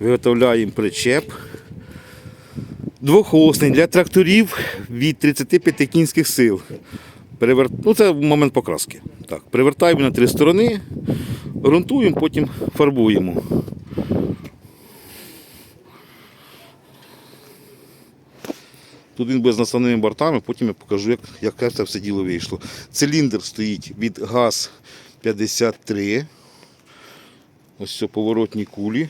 Виготовляємо причеп. Двохосний для тракторів від 35 кінських сил. Перевер... Ну, це момент покраски. Так, перевертаємо на три сторони, ґрунтуємо, потім фарбуємо. Тут він буде з наставними бортами, потім я покажу, як, яке це все діло вийшло. Циліндр стоїть від ГАЗ-53. Ось це поворотні кулі,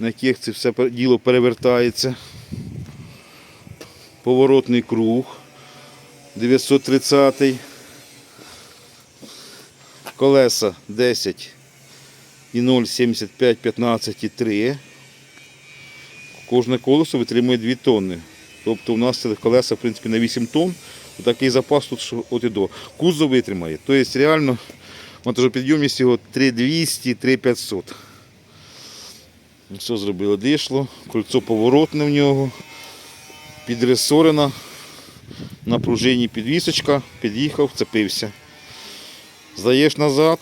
на яких це все діло перевертається. Поворотний круг 930. Колеса 10 і 0,75, 15 і 3. Кожне колесо витримує 2 тонни. Тобто у нас це колеса в принципі, на 8 тонн. Такий запас тут от і до. Кузов витримає. Тобто реально монтажопідйомність його 3200, 3500. Все зробили. Дишло, кольцо поворотне в нього, підресорена, на пружині підвісочка, під'їхав, вцепився. Здаєш назад,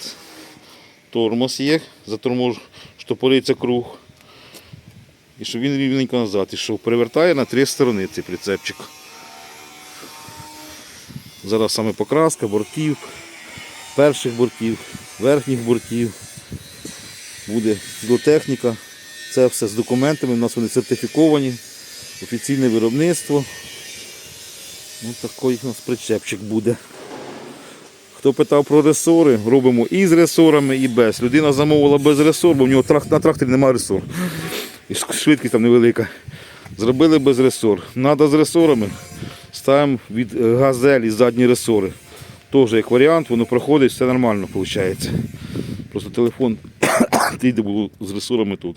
тормоз є, за тормоз штопориться круг. І щоб він рівненько назад ішов. Перевертає на три сторони цей прицепчик. Зараз саме покраска бортів, перших бортів, верхніх бортів. Буде техніка. Це все з документами. У нас вони сертифіковані. Офіційне виробництво. Ну, такий у нас причепчик буде. Хто питав про ресори, робимо і з ресорами, і без. Людина замовила без ресор, бо в нього на тракторі немає ресор. І швидкість там невелика. Зробили без ресор. Надо з ресорами. Ставимо від е, газелі задні ресори. Теж як варіант, воно проходить, все нормально виходить. Просто телефон йде було з ресорами тут.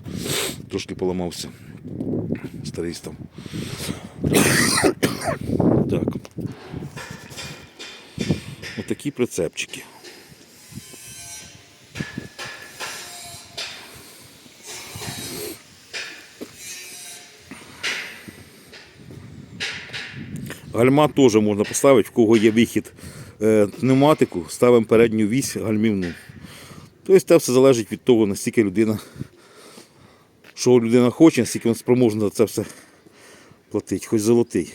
Трошки поламався. Старий став. Так. Отакі прицепчики. Гальма теж можна поставити, в кого є вихід е, пневматику, ставимо передню вісь гальмівну. Тобто це все залежить від того, наскільки людина, що людина хоче, наскільки він спроможний за це все платить, хоч золотий.